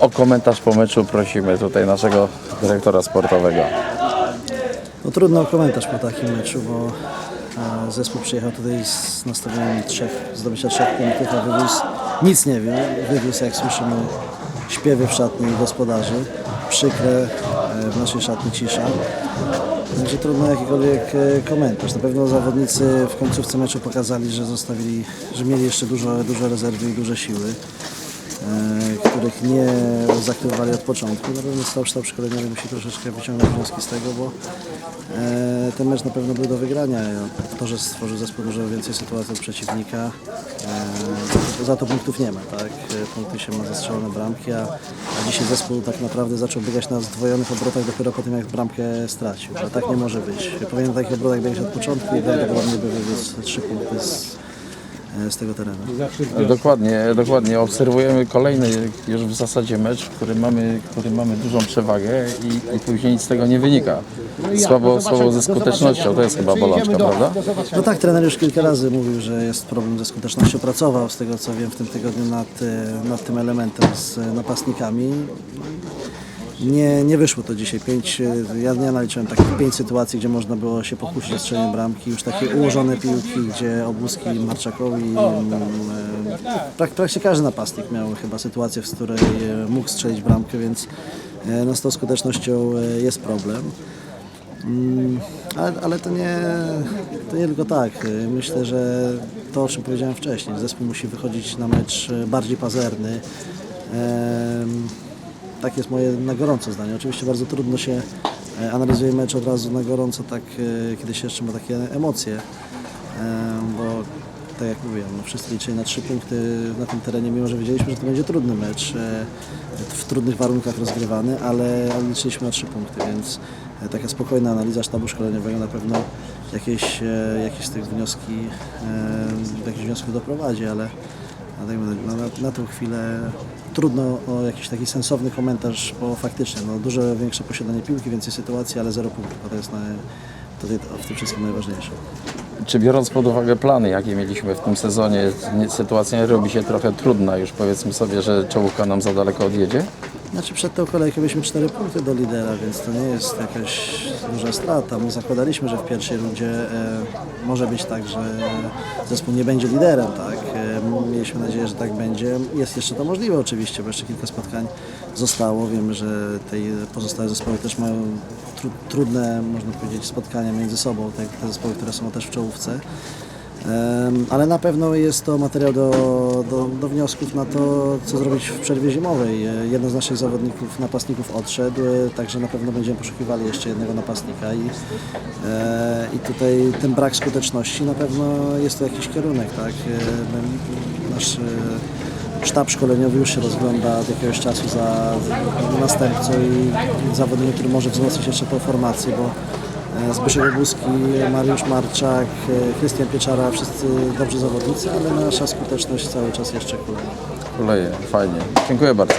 O komentarz po meczu prosimy tutaj naszego dyrektora sportowego. No trudno o komentarz po takim meczu, bo e, zespół przyjechał tutaj z nastawieniem trzech, zdobycia trzech punktów, a wywiózł nic nie wie. Wywiózł, jak słyszymy, śpiewy w szatni gospodarzy. Przykre, e, w naszej szatni cisza. Także trudno jakikolwiek e, komentarz. Na pewno zawodnicy w końcówce meczu pokazali, że zostawili, że mieli jeszcze dużo, dużo rezerwy i duże siły. Których nie zaktywowali od początku. Na pewno cały sztab musi troszeczkę wyciągnąć wnioski z tego, bo e, ten mecz na pewno był do wygrania. To, że stworzył zespół dużo więcej sytuacji od przeciwnika, e, za to punktów nie ma. Tak? Punkty się ma zastrzelone bramki, a, a dzisiaj zespół tak naprawdę zaczął biegać na zdwojonych obrotach dopiero po tym, jak bramkę stracił. A tak nie może być. Powinien na takich obrotach biegać od początku i prawdopodobnie by wywiózł trzy punkty z, z tego terenu. Dokładnie, dokładnie. Obserwujemy kolejny już w zasadzie mecz, w którym mamy, w którym mamy dużą przewagę i, i później nic z tego nie wynika. Słabo, słabo ze skutecznością, to jest chyba bolączka, prawda? No tak, trener już kilka razy mówił, że jest problem ze skutecznością. Pracował z tego co wiem w tym tygodniu nad, e, nad tym elementem z e, napastnikami. Nie, nie wyszło to dzisiaj. Pięć, e, ja nie naliczyłem takich pięć sytuacji, gdzie można było się pokusić o strzelenie bramki. Już takie ułożone piłki, gdzie Obuski, Marczakowi, mm, e, prak, praktycznie każdy napastnik miał chyba sytuację, w której e, mógł strzelić bramkę, więc no z tą skutecznością jest problem. Mm, Ale, ale to, nie, to nie tylko tak. Myślę, że to, o czym powiedziałem wcześniej, zespół musi wychodzić na mecz bardziej pazerny. Tak jest moje na gorąco zdanie. Oczywiście bardzo trudno się e, analizuje mecz od razu na gorąco, tak e, kiedy się jeszcze ma takie emocje, Em, bo tak jak mówiłem, no wszyscy liczyli na trzy punkty na tym terenie, mimo że wiedzieliśmy, że to będzie trudny mecz, e, w trudnych warunkach rozgrywany, ale liczyliśmy na trzy punkty, więc e, taka spokojna analiza sztabu szkoleniowego na pewno jakieś, e, jakieś z tych wnioski, e, do jakichś wniosków doprowadzi, ale tak mówię, na, na, tą chwilę trudno o jakiś taki sensowny komentarz, bo faktycznie no, dużo większe posiadanie piłki, więcej sytuacji, ale zero punktów, to jest na, tutaj w tym wszystkim najważniejsze. Czy biorąc pod uwagę plany, jakie mieliśmy w tym sezonie, nie- sytuacja robi się trochę trudna już powiedzmy sobie, że czołówka nam za daleko odjedzie? Znaczy przed tą kolejką mieliśmy 4 punkty do lidera, więc to nie jest jakaś duża strata. My zakładaliśmy, że w pierwszej rundzie e, może być tak, że zespół nie będzie liderem, tak. E, mieliśmy nadzieję, że tak będzie. Jest jeszcze to możliwe oczywiście, bo jeszcze kilka spotkań zostało. Wiemy, że te pozostałe zespoły też mają tru, trudne, można powiedzieć, spotkania między sobą, te, te zespoły, które są też w czołówce. Ale na pewno jest to materiał do, do, do wniosków na to, co zrobić w przerwie zimowej. E, Jeden z naszych zawodników, napastników odszedł, e, także na pewno będziemy poszukiwali jeszcze jednego napastnika i, e, i tutaj ten brak skuteczności na pewno jest to jakiś kierunek. Tak? E, Nasz sztab szkoleniowy już się rozgląda od jakiegoś czasu za następcą i zawodnikiem, który może wzmocnić jeszcze tą formację, bo Zbyszek Obuski, Mariusz Marczak, e, Krystian Pieczara, wszyscy dobrzy zawodnicy, ale nasza skuteczność cały czas jeszcze kuleje. Kuleje, fajnie. Dziękuję bardzo.